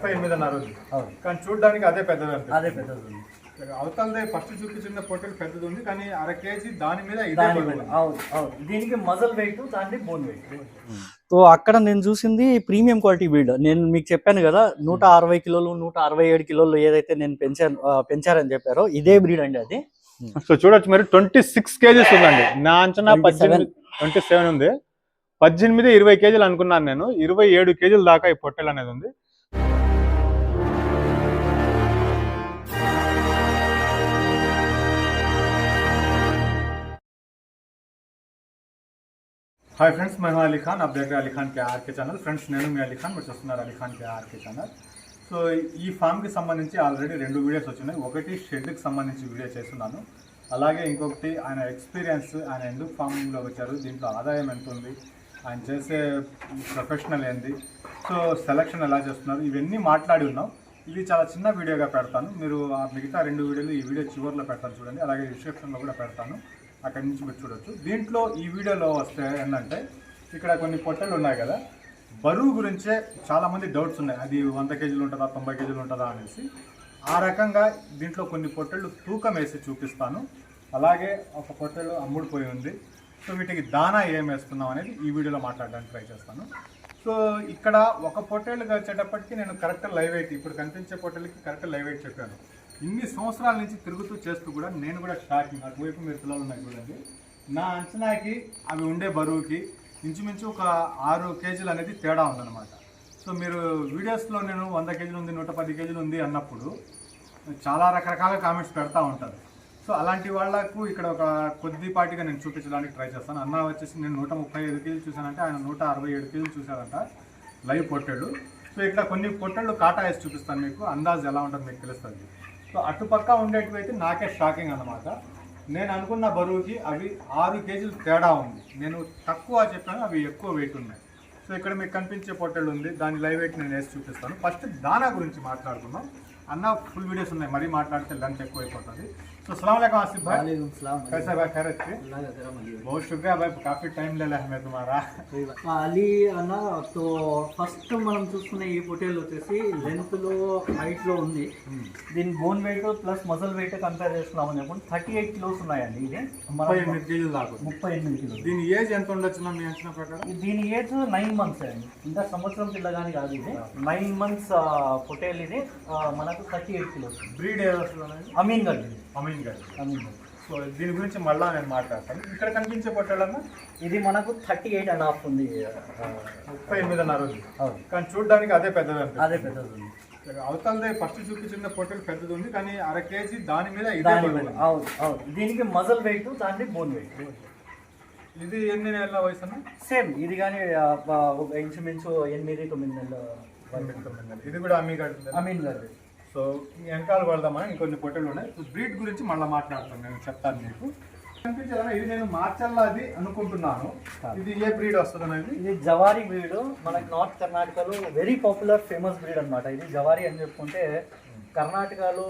ముప్పై ఎనిమిదిన్నర ఉంది కానీ చూడడానికి అదే పెద్దది అదే పెద్దది అవతలదే ఫస్ట్ చూపించిన పొట్టెలు పెద్దది ఉంది కానీ అర కేజీ దాని మీద దీనికి మజల్ వెయిట్ దాన్ని బోన్ వెయిట్. సో అక్కడ నేను చూసింది ప్రీమియం క్వాలిటీ బీడ్ నేను మీకు చెప్పాను కదా నూట అరవై కిలోలు నూట అరవై ఏడు కిలోలు ఏదైతే నేను పెంచాను పెంచారని చెప్పారో ఇదే బ్రీడ్ అండి అది. సో చూడొచ్చు మరి ట్వంటీ సిక్స్ కేజీస్ ఉందండి. నా అంచనా 27. పద్దెనిమిది ట్వంటీ సెవెన్ ఉంది. పద్దెనిమిది ఇరవై కేజీలు అనుకున్నాను నేను. ఇరవై ఏడు కేజీల దాకా ఈ పొట్టెలు అనేది ఉంది. హాయ్ ఫ్రెండ్స్ మేము అలీ ఖాన్ అప్ దగ్గర Ali Khan KRK channel friends నేను మీ అలీ ఖాన్ మీరు చూస్తున్నారు Ali Khan KRK channel so ఈ ఫామ్కి సంబంధించి ఆల్రెడీ రెండు వీడియోస్ వచ్చినాయి ఒకటి షెడ్కి సంబంధించి వీడియో చేస్తున్నాను. అలాగే ఇంకొకటి ఆయన ఎక్స్పీరియన్స్ ఆయన ఎందుకు ఫామ్లో వచ్చారు దీంట్లో ఆదాయం ఎంత ఉంది ఆయన చేసే ప్రొఫెషనల్ ఏంది. సో సెలక్షన్ ఎలా చేస్తున్నారు ఇవన్నీ మాట్లాడి ఉన్నాం. ఇది చాలా చిన్న వీడియోగా పెడతాను. మీరు ఆ మిగతా రెండు వీడియోలు ఈ వీడియో చివరిలో పెడతాను చూడండి. అలాగే డిస్క్రిప్షన్లో కూడా పెడతాను. అక్కడి నుంచి మీరు చూడొచ్చు. దీంట్లో ఈ వీడియోలో వస్తే ఏంటంటే ఇక్కడ కొన్ని పొట్టలు ఉన్నాయి కదా. బరువు గురించే చాలామంది డౌట్స్ ఉన్నాయి. అది వంద కేజీలు ఉంటుందా తొంభై కేజీలు ఉంటుందా అనేసి. ఆ రకంగా దీంట్లో కొన్ని పొట్టెళ్ళు తూకం వేసి చూపిస్తాను. అలాగే ఒక పొట్టెలు అమ్ముడుపోయి ఉంది. సో వీటికి దానా ఏం వేస్తున్నాం అనేది ఈ వీడియోలో మాట్లాడడానికి ట్రై చేస్తాను. సో ఇక్కడ ఒక పొట్టేళ్ళకి వచ్చేటప్పటికి నేను కరెక్ట్ లైవ్ వెయిట్ ఇప్పుడు కనిపించే పొట్టేళ్ళకి కరెక్ట్ లైవ్ వెయిట్ చెప్పాను. ఇన్ని సంవత్సరాల నుంచి తిరుగుతూ చేస్తూ కూడా నేను కూడా షాకింగ్. అటువైపు మీరు పిల్లలు ఉన్నాయి చూడండి. నా అంచనాకి అవి ఉండే బరువుకి ఇంచుమించు ఒక ఆరు కేజీలు అనేది తేడా ఉందన్నమాట. సో మీరు వీడియోస్లో నేను వంద కేజీలు ఉంది నూట పది కేజీలు ఉంది అన్నప్పుడు చాలా రకరకాల కామెంట్స్ పెడతా ఉంటారు. సో అలాంటి వాళ్ళకు ఇక్కడ ఒక కొద్దిపాటిగా నేను చూపించడానికి ట్రై చేస్తాను. అన్న వచ్చేసి నేను నూట ముప్పై ఐదు కేజీలు చూశానంటే ఆయన నూట అరవై ఏడు కేజీలు చూశారంట. లైవ్ పొట్టాడు. సో ఇక్కడ కొన్ని పొట్టళ్ళు కాటా వేసి చూపిస్తాను మీకు. అందాజ్ ఎలా ఉంటుంది మీకు తెలుస్తుంది. సో అటుపక్క ఉండేటివి అయితే నాకే షాకింగ్ అన్నమాట. నేను అనుకున్న బరువుకి అవి ఆరు కేజీలు తేడా ఉంది. నేను తక్కువ చెప్పాను అవి ఎక్కువ వెయిట్ ఉన్నాయి. సో ఇక్కడ మీకు కనిపించే పొట్టెలు ఉంది. దాని లైవ్ వెయిట్ నేను వేసి చూపిస్తాను. ఫస్ట్ దానా గురించి మాట్లాడుకున్నాం అన్న ఫుల్ వీడియోస్ ఉన్నాయి మరీ మాట్లాడితే లెంత్ ఎక్కువ అయిపోతుంది సో सलाम आसिफ भाई वालेकुम सलाम कैसा भाई खैरियत से अल्लाह का करम अली बहुत शुक्रिया भाई काफी टाइम ले लिया हमें तुम्हारा అలీ అన్న తో ఫస్ట్ మనం చూసుకునే ఈ పొటేల్ వచ్చేసి లెంత్ లో హైట్ లో ఉంది దీని bone weight plus muscle weight compare చేస్తున్నాం అనుకోండి థర్టీ ఎయిట్ కిలోస్ ఉన్నాయండి ఇది ముప్పై ఎనిమిది కేజీలు దాకా ఉంది. ముప్పై ఎనిమిది కిలోలు దీని ఏజ్ ఎంత ఉండొచ్చు మీ అంచనా ప్రకారం దీని ఏజ్ నైన్ మంత్స్ అండి ఇంకా సంవత్సరం పిల్లగాని కాదు ఇది నైన్ మంత్స్ పొటేల్ ఇది ఆ, మనకు థర్టీ ఎయిట్ కిలోస్ బ్రీడ్ ఏది వస్తుంది అనేది? అమీన్ గడ్ అమీన్ గారు అమీన్ గడ్ సో దీని గురించి మళ్ళా నేను మాట్లాడతాను. ఇక్కడ కనిపించే పొట్టాలన్నా ఇది మనకు థర్టీ ఎయిట్ అండ్ హాఫ్ ఉంది. ముప్పై ఎనిమిదిన్నర ఉంది. కానీ చూడడానికి అదే పెద్దది అదే పెద్దది ఉంది. అవతలదే ఫస్ట్ చూపించిన పొట్టెలు పెద్దది ఉంది కానీ అర కేజీ దాని మీద దాని. అవును అవును. దీనికి మజల్ వెయిట్ దాన్ని బోన్ వెయిట్. ఇది ఎన్ని నెలల వయసు అన్న? సేమ్. ఇది కానీ ఇంచుమించు ఎనిమిది తొమ్మిది నెలల. ఇది కూడా అమ్మీ కడుతుంది అమీన్ గారు సో ఈ వెనకాల పడదామని ఇంకొన్ని పొట్టెలు ఉన్నాయి. సో బ్రీడ్ గురించి మళ్ళీ మాట్లాడతాను. నేను చెప్తాను మీకు. ఇది నేను మార్చల్లా అది అనుకుంటున్నాను. ఇది ఏ బ్రీడ్ వస్తుంది అనేది? ఇది జవారీ బ్రీడ్. మనకి నార్త్ కర్ణాటకలో వెరీ పాపులర్ ఫేమస్ బ్రీడ్ అన్నమాట. ఇది జవారీ అని చెప్పుకుంటే కర్ణాటకలో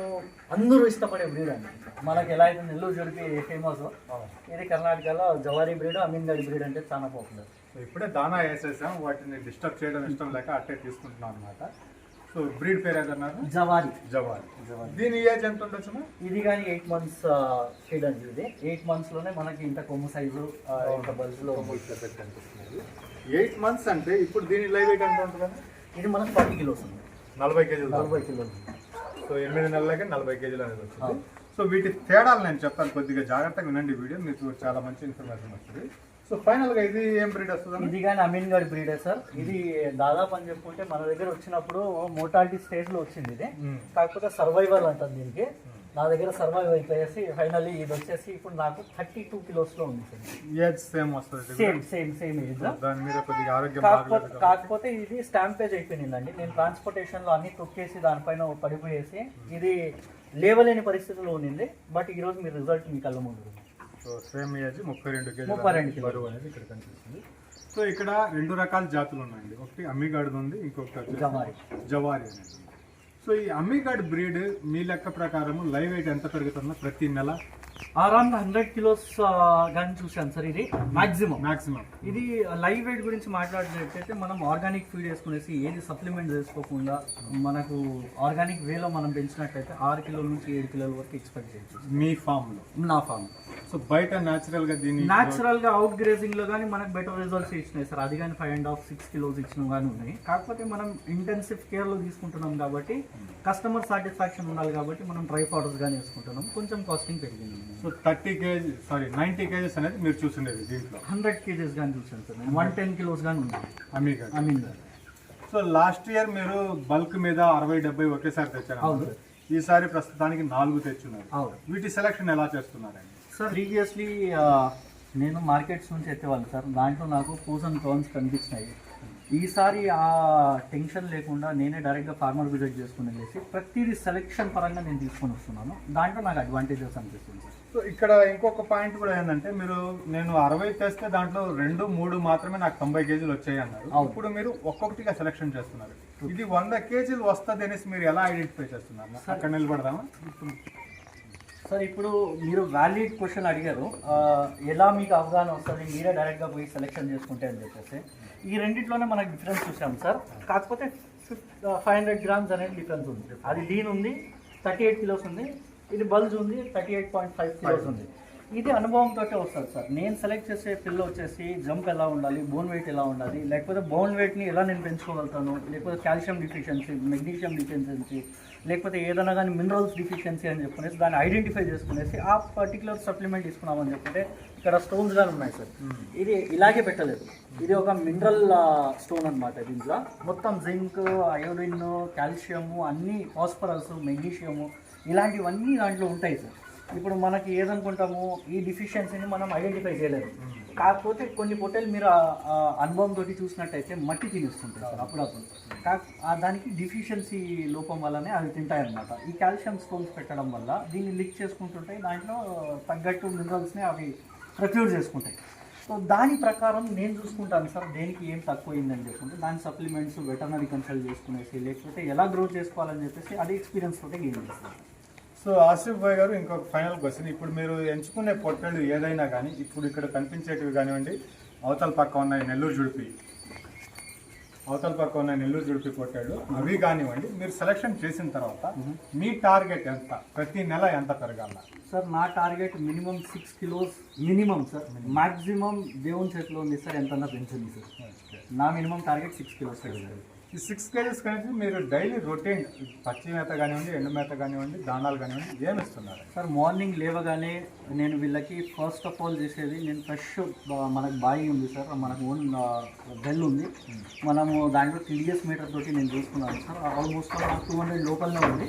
అందరూ ఇష్టపడే బ్రీడ్ అండి. మనకి ఎలా అయితే నెల్లూరు జుడిపి ఫేమస్ ఇది కర్ణాటకలో జవారీ బ్రీడ్ అమీన్గఢ్ బ్రీడ్ అంటే చాలా పాపులర్. ఇప్పుడే దానా వేసేసాం. వాటిని డిస్టర్బ్ చేయడం ఇష్టం లేక అట్టే తీసుకుంటున్నాం అనమాట సో బ్రీడ్ పేరు ఏదన్నారు? జవారీ. జవాన్ దీని ఏజ్ ఎంత ఉండొచ్చు ఇది కానీ ఎయిట్ మంత్స్ ఫీడ్ అండి ఇది. ఎయిట్ మంత్స్లోనే మనకి ఇంత కొమ్ము సైజు ఇంత బల్జ్లో ఎయిట్ మంత్స్ అంటే ఇప్పుడు దీని లైవ్ వెయిట్ ఎంత ఉంటుంది ఇది మనకు ఫార్టీ కిలోస్ ఉంది. నలభై కేజీలు. నలభై కిలోలు సో ఎనిమిది నెలలకే నలభై కేజీలు అనేది వచ్చింది సో వీటి తేడాలు నేను చెప్తాను కొద్దిగా జాగ్రత్తగా వినండి వీడియో. మీకు చాలా మంచి ఇన్ఫర్మేషన్ వస్తుంది. సో ఫైనల్గా ఇది ఏం బ్రీడ్ వస్తుంది ఇది కానీ అమీన్ గఢ్ బ్రీడే సార్. ఇది దాదాపు అని చెప్పుకుంటే మన దగ్గర వచ్చినప్పుడు మోటాలిటీ స్టేజ్లో వచ్చింది ఇది. కాకపోతే సర్వైవల్ అంటారు దీనికి. నా దగ్గర సర్వైవ్ అయిపోయేసి ఫైనల్లీ ఇది వచ్చేసి ఇప్పుడు నాకు థర్టీ టూ కిలోస్లో ఉంది ఏజ్ సేమ్ వస్తుంది సేమ్ సేమ్ సేమ్ ఏజ్ కాకపోతే కాకపోతే ఇది స్టాంపేజ్ అయిపోయిందండి. నేను ట్రాన్స్పోర్టేషన్లో అన్ని తొక్కేసి దానిపైన పడిపోయేసి ఇది లేవలేని పరిస్థితిలో ఉన్నింది బట్ ఈ రోజు మీ రిజల్ట్ మీ కళ్ళ ముందు. సో సేమ్ ఏజ్ ముప్పై రెండు కేజీలు ముప్పై రెండు బరువు అనేది ఇక్కడ కనిపిస్తుంది. సో ఇక్కడ రెండు రకాల జాతులు ఉన్నాయండి. ఒకటి అమ్మిగాడుది ఉంది ఇంకొకటి జవారి. జవారి అనేది. సో ఈ అమ్మిగాడ్ బ్రీడ్ మీ లెక్క ప్రకారం లైవ్ వెయిట్ ఎంత పెరుగుతుందో ప్రతి నెల అరౌండ్ హండ్రెడ్ కిలోస్ కానీ చూసాను సార్ ఇది. మాక్సిమం మాక్సిమం ఇది లైవ్ వెయిట్ గురించి మాట్లాడినట్టయితే మనం ఆర్గానిక్ ఫీడ్ వేసుకునేసి ఏది సప్లిమెంట్ వేసుకోకుండా మనకు ఆర్గానిక్ వేలో మనం పెంచినట్టయితే ఆరు కిలోల నుంచి ఏడు కిలోల వరకు ఎక్స్పెక్ట్ చేయొచ్చు. మీ ఫామ్లో నా ఫామ్ సో బయట న్యాచురల్గా దీన్ని న్యాచురల్గా అవుట్ గ్రేజింగ్లో కానీ మనకు బెటర్ రిజల్ట్స్ ఇచ్చినాయి సార్. అది కానీ five and half six kilos ఇచ్చిన కానీ ఉన్నాయి. కాకపోతే మనం ఇంటెన్సివ్ కేర్లో తీసుకుంటున్నాం కాబట్టి కస్టమర్ సాటిస్ఫాక్షన్ ఉండాలి కాబట్టి మనం డ్రై పౌడర్స్ కానీ వేసుకుంటున్నాం. కొంచెం కాస్టింగ్ పెరిగింది. So thirty KG sorry ninety KGs అనేది మీరు చూసిండేది దీంట్లో. హండ్రెడ్ కేజీస్ కానీ చూసాను సార్ నేను. వన్ టెన్ కిలోస్ కానీ ఉన్నాయి అమీగా I mean so last year మీరు బల్క్ మీద అరవై డెబ్బై ఒకేసారి తెచ్చారు. ఈసారి ప్రస్తుతానికి నాలుగు తెచ్చున్నారు. అవును. వీటి సెలక్షన్ ఎలా చేస్తున్నారండి? సార్ ప్రీవియస్లీ నేను మార్కెట్స్ నుంచి ఎత్తేవాళ్ళు సార్. దాంట్లో నాకు పూస్ అండ్ కాన్స్ కనిపించినాయి. ఈసారి ఆ టెన్షన్ లేకుండా నేనే డైరెక్ట్గా ఫార్మర్ విజిట్ చేసుకుని వెళ్ళేసి ప్రతిదీ సెలెక్షన్ పరంగా నేను తీసుకొని వస్తున్నాను. దాంట్లో నాకు అడ్వాంటేజెస్ అనిపిస్తుంది సార్. సో ఇక్కడ ఇంకొక పాయింట్ కూడా ఏంటంటే మీరు నేను అరవై తెస్తే దాంట్లో రెండు మూడు మాత్రమే నాకు తొంభై కేజీలు వచ్చాయి అన్నారు అవును. ఇప్పుడు మీరు ఒక్కొక్కటిగా సెలెక్షన్ చేస్తున్నారు. ఇది వంద కేజీలు వస్తుంది అనేసి మీరు ఎలా ఐడెంటిఫై చేస్తున్నారు? అక్కడ నిలబడదామా? సార్ ఇప్పుడు మీరు వ్యాలిడ్ క్వశ్చన్ అడిగారు. ఎలా మీకు అవగాహన వస్తుంది? మీరే డైరెక్ట్గా పోయి సెలెక్షన్ చేసుకుంటే అని చెప్పేసి. ఈ రెండిట్లోనే మనకు డిఫరెన్స్ చూసాం సార్ కాకపోతే ఫైవ్ హండ్రెడ్ గ్రామ్స్ అనేది డిఫరెన్స్ ఉంది. అది లీన్ ఉంది థర్టీ ఎయిట్ కిలోస్ ఉంది ఇది బల్జ్ ఉంది thirty eight point five kilos ఉంది. ఇది అనుభవంతో వస్తుంది సార్. నేను సెలెక్ట్ చేసే పిల్ల వచ్చేసి జంప్ ఎలా ఉండాలి బోన్ వెయిట్ ఎలా ఉండాలి లేకపోతే బోన్ వెయిట్ని ఎలా నేను పెంచుకోగలుగుతాను లేకపోతే కాల్షియం డిఫిషియన్సీ మెగ్నీషియం డిఫిషియన్సీ లేకపోతే ఏదైనా కానీ మినరల్స్ డిఫిషియన్సీ అని చెప్పుకునేసి దాన్ని ఐడెంటిఫై చేసుకునేసి ఆ పర్టికులర్ సప్లిమెంట్ తీసుకున్నామని చెప్పుకుంటే ఇక్కడ స్టోన్స్ కానీ ఉన్నాయి సార్. ఇది ఇలాగే పెట్టలేదు. ఇది ఒక మినరల్ స్టోన్ అన్నమాట దీంట్లో. మొత్తం జింక్ అయోడిన్ కాల్షియము అన్ని ఫాస్ఫరస్ మెగ్నీషియము ఇలాంటివన్నీ దాంట్లో ఉంటాయి సార్. ఇప్పుడు మనకి ఏదనుకుంటాము ఈ డిఫిషియన్సీని మనం ఐడెంటిఫై చేయలేదు కాకపోతే కొన్ని పొట్టేలు మీరు అనుభవం తోటి చూసినట్టయితే మట్టి తినేస్తుంటాయి సార్ అప్పుడప్పుడు. కా దానికి డిఫిషియన్సీ లోపం వల్లనే అవి తింటాయి అన్నమాట ఈ కాల్షియం స్టోన్స్ పెట్టడం వల్ల దీన్ని లిక్ చేసుకుంటుంటాయి దాంట్లో తగ్గట్టు మినరల్స్ని అవి ప్రొక్యూర్ చేసుకుంటాయి. సో దాని ప్రకారం నేను చూసుకుంటాను సార్ దేనికి ఏం తక్కువైందని చెప్పుకుంటే దాని సప్లిమెంట్స్ వెటర్నరీ కన్సల్ట్ చేసుకునేసి లేకపోతే ఎలా గ్రో చేసుకోవాలని చెప్పేసి అది ఎక్స్పీరియన్స్ తోటే గెయిన్ చేస్తాను సో ఆసిఫ్ భాయ్ గారు ఇంకొక ఫైనల్ క్వశ్చన్ ఇప్పుడు మీరు ఎంచుకునే పొట్టేళ్ళు ఏదైనా కానీ ఇప్పుడు ఇక్కడ కనిపించేటివి కానివ్వండి అవతల పక్క ఉన్న ఈ నెల్లూరు జుడిపి. అవతల పక్క ఉన్న నెల్లూరు జుడిపి పొట్టేళ్ళు అవి కానివ్వండి మీరు సెలెక్షన్ చేసిన తర్వాత మీ టార్గెట్ ఎంత? ప్రతి నెల ఎంత పెరగాల? సార్ నా target minimum six kilos minimum sir maximum దేవుని చేతిలో ఉంది సార్ ఎంతన్నా పెంచింది సార్ నా మినిమం టార్గెట్ సిక్స్ కిలోస్ ఈ సిక్స్ కేజెస్ కనుక మీరు డైలీ రొటీన్ పచ్చి మేత కానివ్వండి ఎండు మేత కానివ్వండి దానాలు కానివ్వండి ఏమి ఇస్తున్నారు? సార్ మార్నింగ్ లేవగానే నేను వీళ్ళకి ఫస్ట్ ఆఫ్ ఆల్ చేసేది నేను ఫ్రెష్ మనకు బాయి ఉంది సార్ మనకు ఓన్ బెల్ ఉంది. మనము దాంట్లో టీడీఎస్ మీటర్ తోటి నేను చూసుకున్నాను సార్ ఆల్మోస్ట్ టూ హండ్రెడ్ లోపలనే ఉంది.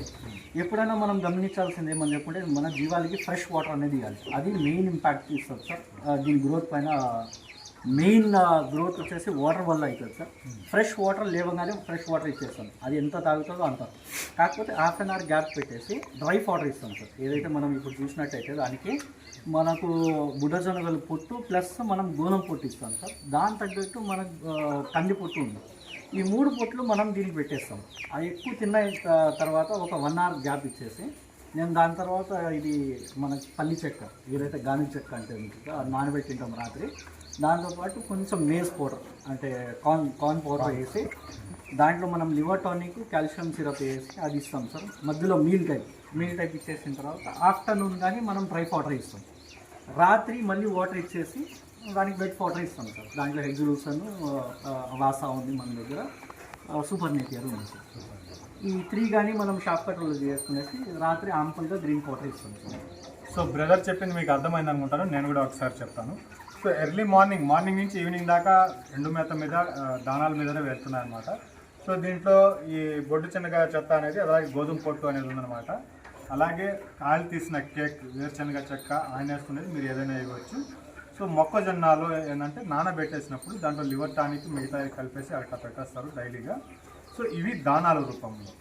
ఎప్పుడైనా మనం గమనించాల్సింది ఏమని చెప్పుకుంటే మన జీవాలకి ఫ్రెష్ వాటర్ అనేది ఇవ్వాలి. అది మెయిన్ ఇంపాక్ట్ ఇస్తుంది సార్ దీని గ్రోత్ పైన మెయిన్ గ్రోత్ వచ్చేసి వాటర్ వల్ల అవుతుంది సార్. ఫ్రెష్ వాటర్ లేవగానే ఫ్రెష్ వాటర్ ఇచ్చేస్తాం. అది ఎంత తాగుతుందో అంత. కాకపోతే హాఫ్ అన్ అవర్ గ్యాప్ పెట్టేసి డ్రై వాటర్ ఇస్తాం సార్. ఏదైతే మనం ఇప్పుడు చూసినట్టయితే దానికి మనకు బుడ్డజొన్నగల పొట్టు ప్లస్ మనం గోనం పొట్టు ఇస్తాం సార్. దాని తగ్గట్టు మనకు కంది పొట్టు ఉంది. ఈ మూడు పొట్లు మనం దీనికి పెట్టేస్తాం. అది ఎక్కువ తిన్న తర్వాత ఒక వన్ అవర్ గ్యాప్ ఇచ్చేసి నేను దాని తర్వాత ఇది మన పల్లి చెక్క ఏదైతే గాని చెక్క అంటే ఉంటుందో అది నానబెట్టింటాం రాత్రి. దాంతోపాటు కొంచెం మేస్ పౌడర్ అంటే కార్న్ కార్న్ పౌడర్ వేసి దాంట్లో మనం లివర్ టానిక్ కాల్షియం సిరప్ వేసి అది ఇస్తాం సార్. మధ్యలో మీల్ టైప్ మీల్ టైప్ ఇచ్చేసిన తర్వాత ఆఫ్టర్నూన్ కానీ మనం డ్రై పౌడర్ ఇస్తాం. రాత్రి మళ్ళీ వాటర్ ఇచ్చేసి దానికి వెట్ పౌడర్ ఇస్తాం సార్. దాంట్లో హెగ్జులూసన్ వాసా ఉంది మన దగ్గర. సూపర్ నేపియర్ ఉంది సార్. ఈ త్రీ కానీ మనం షాప్ కట్టర్లో చేసుకునేసి రాత్రి ఆంపుల్గా గ్రీన్ పౌడర్ ఇస్తాం సార్. సో బ్రదర్ చెప్పింది మీకు అర్థమైంది అనుకుంటాను. నేను కూడా ఒకసారి చెప్తాను. సో ఎర్లీ మార్నింగ్ మార్నింగ్ నుంచి ఈవినింగ్ దాకా ఎండు మేత మీద దానాల మీదనే వెళ్తున్నాయి అనమాట సో దీంట్లో ఈ బొడ్డు శనగ చెత్త అనేది అలాగే గోధుమ పొట్టు అనేది ఉందన్నమాట. అలాగే కాయలు తీసిన కేక్ వేరుశనగ చెక్క ఆయన వేసుకునేది మీరు ఏదైనా ఇవ్వచ్చు సో మొక్కజొన్నలో ఏంటంటే నానబెట్టేసినప్పుడు దాంట్లో లివర్ టానిక్ మిగతా కలిపేసి అట్లా పెట్టేస్తారు డైలీగా. సో ఇవి దానాల రూపంలో.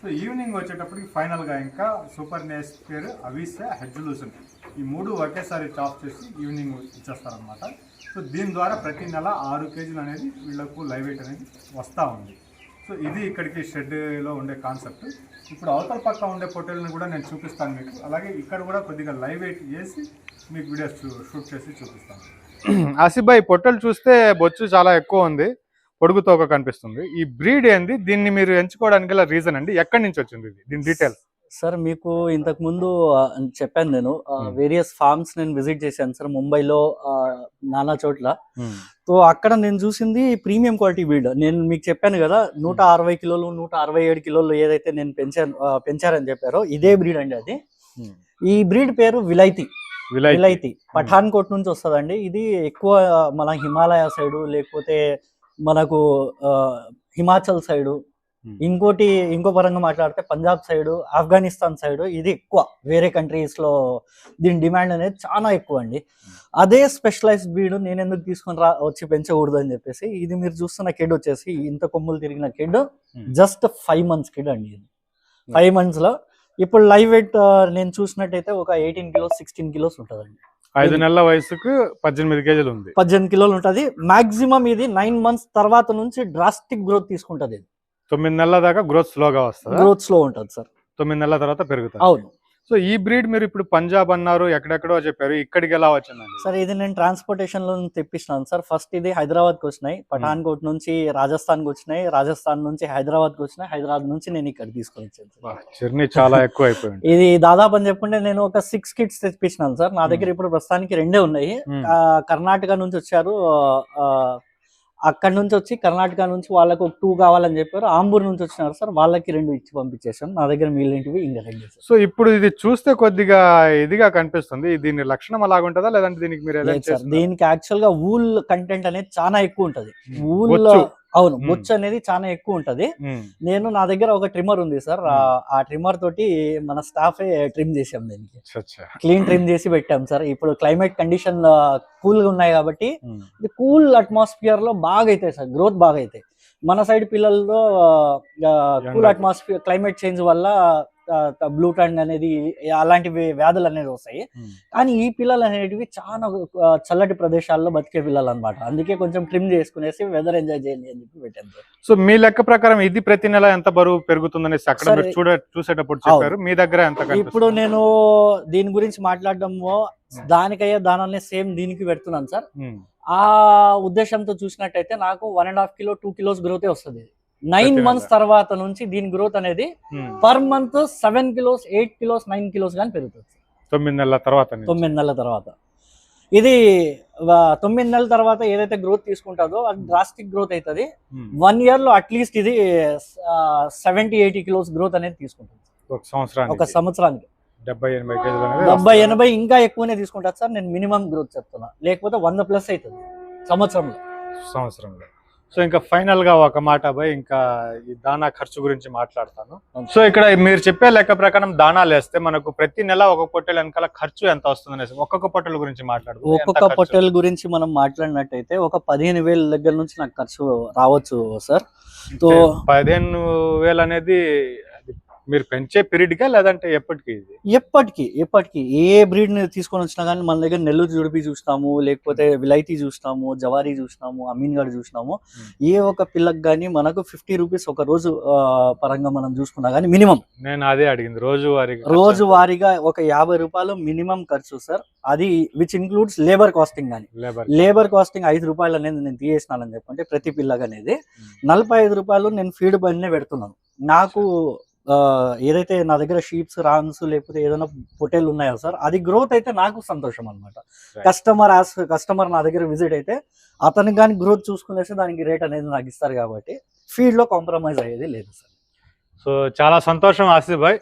సో ఈవినింగ్ వచ్చేటప్పటికి ఫైనల్గా ఇంకా సూపర్ నేస్పేర్ అవిసె హెడ్జులూసన్ ఈ మూడు ఒకేసారి చాప్ చేసి ఈవినింగ్ ఇచ్చేస్తారనమాట సో దీని ద్వారా ప్రతి నెల ఆరు కేజీలు అనేది వీళ్ళకు లైవ్ వెయిట్ అనేది వస్తూ ఉంది. సో ఇది ఇక్కడికి షెడ్లో ఉండే కాన్సెప్ట్ ఇప్పుడు అవతల పక్క ఉండే పొట్టేల్ని కూడా నేను చూపిస్తాను మీకు. అలాగే ఇక్కడ కూడా కొద్దిగా లైవ్ వెయిట్ చేసి మీకు వీడియోస్ షూట్ చేసి చూపిస్తాను. ఆసిబాయ్ భాయ్ పొట్టలు చూస్తే బొచ్చు చాలా ఎక్కువ ఉంది. పొడుగుతోక కనిపిస్తుంది. ఈ బ్రీడ్ ఏంది? దీన్ని మీరు ఎంచుకోవడానికి రీజన్ అండి. ఎక్కడి నుంచి వచ్చింది ఇది? దీని డీటెయిల్ సార్ మీకు ఇంతకు ముందు చెప్పాను నేను. వేరియస్ ఫార్మ్స్ నేను విజిట్ చేశాను సార్ ముంబైలో నానా చోట్ల. సో అక్కడ నేను చూసింది ప్రీమియం క్వాలిటీ బ్రీడ్ నేను మీకు చెప్పాను కదా నూట అరవై కిలోలు నూట అరవై ఏడు కిలోలు ఏదైతే నేను పెంచాను పెంచారని చెప్పారో ఇదే బ్రీడ్ అండి అది. ఈ బ్రీడ్ పేరు విలైతి. విలైతి. పఠాన్కోట్ నుంచి వస్తుందండి. ఇది ఎక్కువ మన హిమాలయ సైడు లేకపోతే మనకు హిమాచల్ సైడు. ఇంకోటి ఇంకో పరంగా మాట్లాడితే పంజాబ్ సైడు ఆఫ్ఘనిస్తాన్ సైడు ఇది ఎక్కువ. వేరే కంట్రీస్లో దీని డిమాండ్ అనేది చాలా ఎక్కువ అండి అదే స్పెషలైజ్డ్ బ్రీడ్ నేను ఎందుకు తీసుకొని రా వచ్చి పెంచకూడదు అని చెప్పేసి ఇది మీరు చూస్తున్న కిడ్ వచ్చేసి ఇంత కొమ్ములు తిరిగిన kid Hmm. Just five months kid అండి ఇది. ఫైవ్ మంత్స్లో ఇప్పుడు లైవ్ వెయిట్ నేను చూసినట్టయితే ఒక ఎయిటీన్ కిలోస్ సిక్స్టీన్ కిలోస్ ఉంటుందండి. ఐదు నెలల వయసుకు పద్దెనిమిది కేజీలు ఉంది. పద్దెనిమిది కిలోలు ఉంటుంది. మాక్సిమం ఇది నైన్ మంత్స్ తర్వాత నుంచి డ్రాస్టిక్ గ్రోత్ తీసుకుంటది ఇది. తొమ్మిది నెలల దాకా గ్రోత్ స్లోగా వస్తుంది? గ్రోత్ స్లో ఉంటుంది సార్ తొమ్మిది నెలల తర్వాత పెరుగుతుంది. అవును. సో ఈ బ్రీడ్ మీరు ఇప్పుడు పంజాబ్ అన్నారు ఎక్కడెక్కడో చెప్పారు ఇక్కడికి ఎలా వచ్చిందండి? సార్ ఇది నేను ట్రాన్స్పోర్టేషన్లో తెప్పించినాను సార్ ఫస్ట్ ఇది హైదరాబాద్కి వచ్చినాయి పఠాన్కోట్ నుంచి రాజస్థాన్కి వచ్చినాయి రాజస్థాన్ నుంచి హైదరాబాద్కి వచ్చినాయి హైదరాబాద్ నుంచి నేను ఇక్కడ తీసుకొని వచ్చాను చాలా ఎక్కువ అయిపోయింది ఇది దాదాపు అని చెప్పుకుంటే నేను ఒక సిక్స్ కిట్స్ తెప్పించినాను సార్ నా దగ్గర ఇప్పుడు ప్రస్తుతానికి రెండే ఉన్నాయి. Hmm. కర్ణాటక నుంచి వచ్చారు అక్కడ నుంచి వచ్చి కర్ణాటక నుంచి వాళ్ళకు ఒక టూ కావాలని చెప్పారు. ఆంబూర్ నుంచి వచ్చినారు సార్. వాళ్ళకి రెండు ఇచ్చి పంపించేసాను నా దగ్గర మిగిలినవి ఇంకా రెండు సో ఇప్పుడు ఇది చూస్తే కొద్దిగా ఇదిగా కనిపిస్తుంది. దీని లక్షణం అలాగ ఉంటుందా? లేదంటే దీనికి మీరు సార్? దీనికి యాక్చువల్గా వూల్ కంటెంట్ అనేది చాలా ఎక్కువ ఉంటది. Hmm. అవును. బొచ్చు అనేది చాలా ఎక్కువ ఉంటది. నేను నా దగ్గర ఒక ట్రిమ్మర్ ఉంది సార్ ఆ- ట్రిమ్మర్ తోటి మన స్టాఫే ట్రిమ్ చేసాం దీనికి. క్లీన్ ట్రిమ్ చేసి పెట్టాం సార్ ఇప్పుడు క్లైమేట్ కండిషన్ కూల్గా ఉన్నాయి కాబట్టి కూల్ అట్మాస్ఫియర్లో బాగా అవుతాయి సార్ గ్రోత్ బాగా అవుతాయి మన సైడ్ పిల్లల్లో కూల్. అట్మాస్ఫియర్ క్లైమేట్ చేంజ్ వల్ల బ్లూ టంగ్ అనేది అలాంటి వ్య- వ్యాధులు అనేది వస్తాయి ఉమ్. కానీ ఈ పిల్లలు అనేటివి చాలా చల్లటి ప్రదేశాల్లో బతికే పిల్లలు అనమాట అందుకే కొంచెం ట్రిమ్ చేసుకునేసి వెదర్ ఎంజాయ్ చేయండి అని చెప్పి పెట్టాను. సో మీ లెక్క ప్రకారం ఇది ప్రతి నెల ఎంత బరువు పెరుగుతుందనేసి అక్కడ చూడ చూసేటప్పుడు చెప్పారు మీ దగ్గర ఎంత ఇప్పుడు? నేను దీని గురించి మాట్లాడడము దానికయ్యే దానాన్ని సేమ్ దీనికి పెడుతున్నాను సార్ ఉమ్. ఆ ఉద్దేశంతో చూసినట్టయితే నాకు one and half kilo two kilos గ్రోతే వస్తుంది నైన్. మంత్స్ తర్వాత నుంచి దీని గ్రోత్ అనేది. Per month seven kilos eight kilos nine kilos కానీ పెరుగుతుంది. తొమ్మిది నెలల తర్వాత. తొమ్మిది నెలల తర్వాత. ఇది తొమ్మిది నెలల తర్వాత ఏదైతే గ్రోత్ తీసుకుంటుందో అది డ్రాస్టిక్ గ్రోత్ అవుతుంది. వన్ ఇయర్లో అట్లీస్ట్ ఇది సెవెంటీ ఎయిటీ కిలోస్ గ్రోత్ అనేది తీసుకుంటుంది. ఒక సంవత్సరానికి. ఒక సంవత్సరానికి. డెబ్బై ఎనభై డెబ్బై. ఎనభై ఇంకా ఎక్కువనే తీసుకుంటారు సార్. నేను మినిమం గ్రోత్ చెప్తున్నా. లేకపోతే వంద ప్లస్ అవుతుంది సంవత్సరంలో. సంవత్సరంలో. సో ఇంకా ఫైనల్గా ఒక మాట బై ఇంకా ఈ దానా ఖర్చు గురించి మాట్లాడతాను. సో ఇక్కడ మీరు చెప్పే లెక్క ప్రకారం దానాలు వేస్తే మనకు ప్రతి నెల ఒక పొట్టెల వెనకాల ఖర్చు ఎంత వస్తుంది అనేసి ఒక్కొక్క పొట్టెల గురించి మాట్లాడు ఒక్కొక్క పొట్టెల గురించి మనం మాట్లాడినట్టయితే ఒక పదిహేను వేల దగ్గర నుంచి నాకు ఖర్చు రావచ్చు సార్తో పదిహేను వేలు అనేది మీరు పెంచే పీరియడ్గా లేదంటే ఎప్పటికి ఇది? ఎప్పటికీ ఎప్పటికీ. ఏ బ్రీడ్ని తీసుకొని వచ్చినా కానీ మన దగ్గర నెల్లూరు జుడిపి చూసినాము లేకపోతే విలైతీ చూసినాము జవారీ చూసినాము అమీన్గఢ్ చూసినాము Hmm. ఏ ఒక పిల్లకి కానీ మనకు ఫిఫ్టీ రూపీస్ ఒక రోజు పరంగా మనం చూసుకున్నా కానీ మినిమం. నేను అదే అడిగింది. రోజు రోజు వారీగా ఒక యాభై రూపాయలు మినిమం ఖర్చు సార్. అది విచ్ ఇన్క్లూడ్స్ లేబర్ కాస్టింగ్ కానీ లేబర్ లేబర్ కాస్టింగ్ ఐదు రూపాయలు అనేది నేను తీసేసినానని చెప్పంటే ప్రతి పిల్లకి అనేది నలభై ఐదు రూపాయలు నేను ఫీడ్ బండినే పెడుతున్నాను. నాకు ఏదైతే నా దగ్గర షీప్స్ రాన్స్ లేకపోతే ఏదైనా పొటేలు ఉన్నాయో సార్? అది గ్రోత్ అయితే నాకు సంతోషం అనమాట కస్టమర్ యాస్ కస్టమర్ నా దగ్గర విజిట్ అయితే అతనికి కానీ గ్రోత్ చూసుకునేసి దానికి రేట్ అనేది నాకు ఇస్తారు కాబట్టి ఫీల్డ్లో కాంప్రమైజ్ అయ్యేది లేదు సార్. సో చాలా సంతోషం ఆసిఫ్ భాయ్.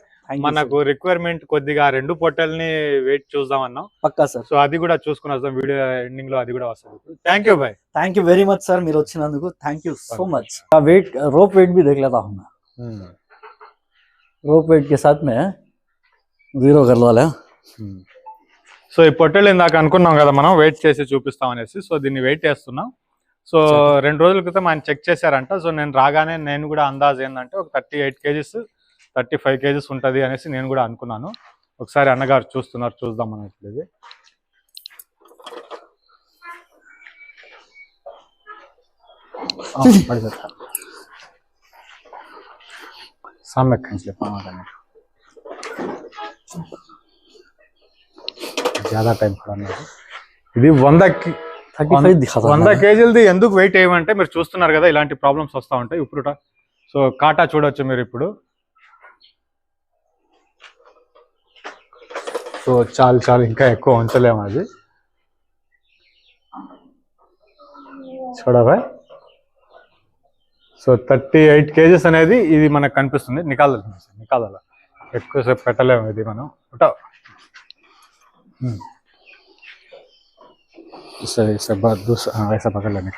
మనకు రిక్వైర్మెంట్ కొద్దిగా రెండు పొట్టల్ని వెయిట్ చూద్దాం అన్నాం. పక్కా సార్ సో అది కూడా చూసుకుని వస్తాం. వీడియో ఎండింగ్లో అది కూడా వస్తుంది thank you Bhai thank you very much sir మీరు వచ్చినందుకు thank you so much weight rope weight B దగ్గర रोप वेट के साथ में जीरो कर लो సో ఈ పొట్టెలు ఇందాక అనుకున్నాం కదా మనం వెయిట్ చేసి చూపిస్తాం అనేసి సో దీన్ని వెయిట్ చేస్తున్నాం సో సరే. రెండు రోజుల క్రితం ఆయన చెక్ చేశారంట సో నేను రాగానే నేను కూడా అందాజ్ ఏంటంటే ఒక thirty eight KGs thirty five KGs ఉంటుంది అనేసి నేను కూడా అనుకున్నాను ఒకసారి అన్నగారు చూస్తున్నారు చూద్దాం అనేసి ఇది సమ్యక్ చెప్ప జ్యాదా టైం పడలేదు ఇది వందకి థర్టీ ఫైవ్ దిఖా వంద కేజీలది ఎందుకు వెయిట్ వేయమంటే మీరు చూస్తున్నారు కదా ఇలాంటి ప్రాబ్లమ్స్ వస్తూ ఉంటాయి ఇప్పుడు సో కాటా చూడొచ్చు మీరు ఇప్పుడు సో చాలు చాలు ఇంకా ఎక్కువ ఉంచలేము అది చూడవా సో థర్టీ ఎయిట్ కేజెస్ అనేది ఇది మనకు కనిపిస్తుంది. నికాదాలి నికాదాల ఎక్కువసేపు పెట్టలేము ఇది మనం. ఉంటా. సరే పక్కన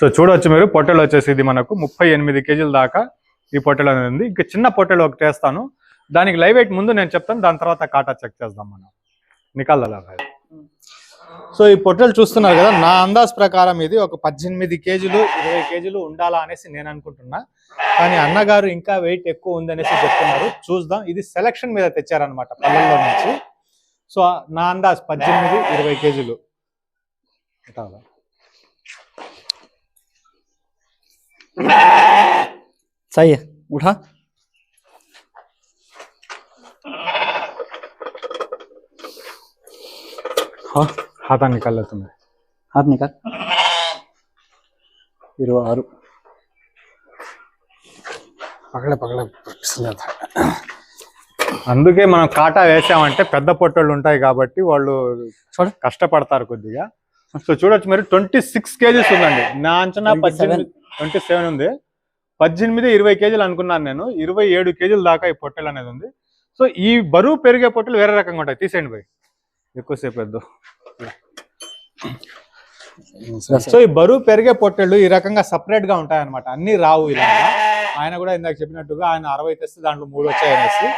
సో చూడవచ్చు మీరు. పొట్టెలు వచ్చేసి ఇది మనకు ముప్పై ఎనిమిది కేజీల దాకా ఈ పొట్టెలు అనేది ఉంది. ఇంకా చిన్న పొట్టెలు ఒకటి వేస్తాను. దానికి లైవ్ వెయిట్ ముందు నేను చెప్తాను. దాని తర్వాత కాటా చెక్ చేద్దాం మనం. నికాల సో ఈ పొట్టలు చూస్తున్నారు కదా నా అందాజ్ ప్రకారం ఇది ఒక పద్దెనిమిది కేజీలు ఇరవై కేజీలు ఉండాలా అనేసి నేను అనుకుంటున్నా. కానీ అన్నగారు ఇంకా వెయిట్ ఎక్కువ ఉందనేసి చెప్తున్నారు. చూద్దాం. ఇది సెలక్షన్ మీద తెచ్చారనమాట పల్లెల్లో నుంచి. సో నా అందాజ్ పద్దెనిమిది ఇరవై కేజీలు. సయ్య Huh? हाथा निकाल लो तुम्हें हाथ निकाल ఇరవై ఆరు పగల పగల అందుకే మనం కాటా వేసామంటే పెద్ద పొట్టోళ్ళు ఉంటాయి కాబట్టి వాళ్ళు చూడ కష్టపడతారు కొద్దిగా సో చూడొచ్చు మీరు ట్వంటీ సిక్స్ కేజీస్ ఉందండి నా అంచనా 27. పద్దెనిమిది ట్వంటీ సెవెన్ ఉంది పద్దెనిమిది ఇరవై కేజీలు అనుకున్నాను నేను ఇరవై ఏడు కేజీల దాకా ఈ పొట్టెలు అనేది ఉంది సో ఈ బరువు పెరిగే పొట్టెలు వేరే రకంగా ఉంటాయి తీసేయండి పోయి ఎక్కువసేపు వద్దు. సో ఈ బరువు పెరిగే పొట్టెళ్ళు ఈ రకంగా సపరేట్గా ఉంటాయి అనమాట అన్ని రావు ఇలాగా. ఆయన కూడా ఇందాక చెప్పినట్టుగా ఆయన అరవై తెస్తే దాంట్లో మూడు వచ్చాయి అనేసి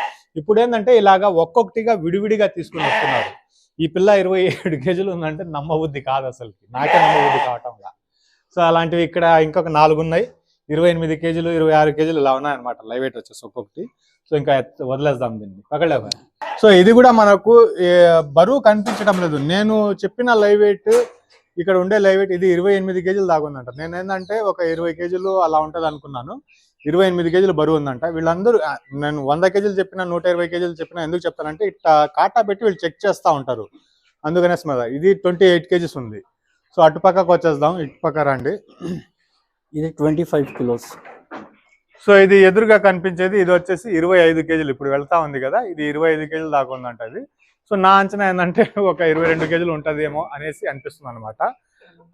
ఇప్పుడు ఏంటంటే ఇలాగా ఒక్కొక్కటిగా విడివిడిగా తీసుకుని వస్తున్నారు. ఈ పిల్ల ఇరవై ఏడు కేజీలు ఉందంటే నమ్మబుద్ధి కాదు అసలుకి. నాకే నమ్మబుద్ధి కావటంలా. సో అలాంటివి ఇక్కడ ఇంకొక నాలుగు ఉన్నాయి. ఇరవై ఎనిమిది కేజీలు ఇరవై ఆరు కేజీలు ఇలా ఉన్నాయన్నమాట. లైవ్ వెయిట్ వచ్చేసి ఒక్కొక్కటి. సో ఇంకా వదిలేద్దాం దీన్ని. పక్కలే సో ఇది కూడా మనకు బరువు కనిపించడం లేదు. నేను చెప్పిన లైవ్ వెయిట్ ఇక్కడ ఉండే లైవ్ వెయిట్ ఇది ఇరవై ఎనిమిది కేజీలు దాగుందంట నేను ఏంటంటే ఒక ఇరవై కేజీలు అలా ఉంటుంది అనుకున్నాను. ఇరవై ఎనిమిది కేజీలు బరువు ఉందంట. వీళ్ళందరూ నేను వంద కేజీలు చెప్పిన నూట ఇరవై కేజీలు చెప్పిన ఎందుకు చెప్తానంటే ఇట్లా కాటా పెట్టి వీళ్ళు చెక్ చేస్తూ ఉంటారు. అందుకనే స్మద ఇది ట్వంటీ ఎయిట్ కేజీస్ ఉంది. సో అటు పక్కకు వచ్చేద్దాం. ఇటు పక్క రండి. ఇది ట్వంటీ ఫైవ్ కిలోస్ సో ఇది ఎదురుగా కనిపించేది ఇది వచ్చేసి ఇరవై ఐదు కేజీలు. ఇప్పుడు వెళ్తా ఉంది కదా ఇది ఇరవై ఐదు కేజీలు దాకా ఉందంట ఇది సో నా అంచనా ఏంటంటే ఒక ఇరవై రెండు కేజీలు ఉంటదేమో అనేసి అనిపిస్తుంది అనమాట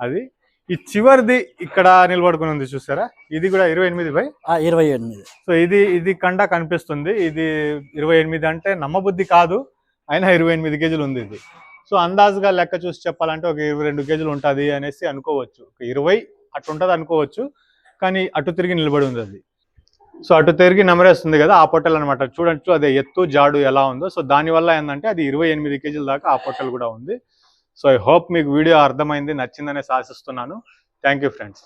అది. ఈ చివరిది ఇక్కడ నిలబడుకుని ఉంది చూసారా? ఇది కూడా ఇరవై ఎనిమిది బై? ఇరవై ఎనిమిది. సో ఇది ఇది కండ కనిపిస్తుంది. ఇది ఇరవై ఎనిమిది అంటే నమ్మబుద్ధి కాదు అయినా ఇరవై ఎనిమిది కేజీలు ఉంది ఇది. సో అందాజుగా లెక్క చూసి చెప్పాలంటే ఒక ఇరవై రెండు కేజీలు ఉంటుంది అనేసి అనుకోవచ్చు. ఒక ఇరవై అటు ఉంటుంది అనుకోవచ్చు కానీ అటు తిరిగి నిలబడి ఉంది అది. సో అటు తిరిగి నెమరేస్తుంది కదా ఆ పొట్టెలు అనమాట చూడచ్చు అదే ఎత్తు జాడు ఎలా ఉందో. సో దానివల్ల ఏంటంటే అది ఇరవై ఎనిమిది కేజీల దాకా ఆ పొట్టెలు కూడా ఉంది. సో ఐ హోప్ మీకు వీడియో అర్థమైంది నచ్చిందనే ఆశిస్తున్నాను. Thank you friends.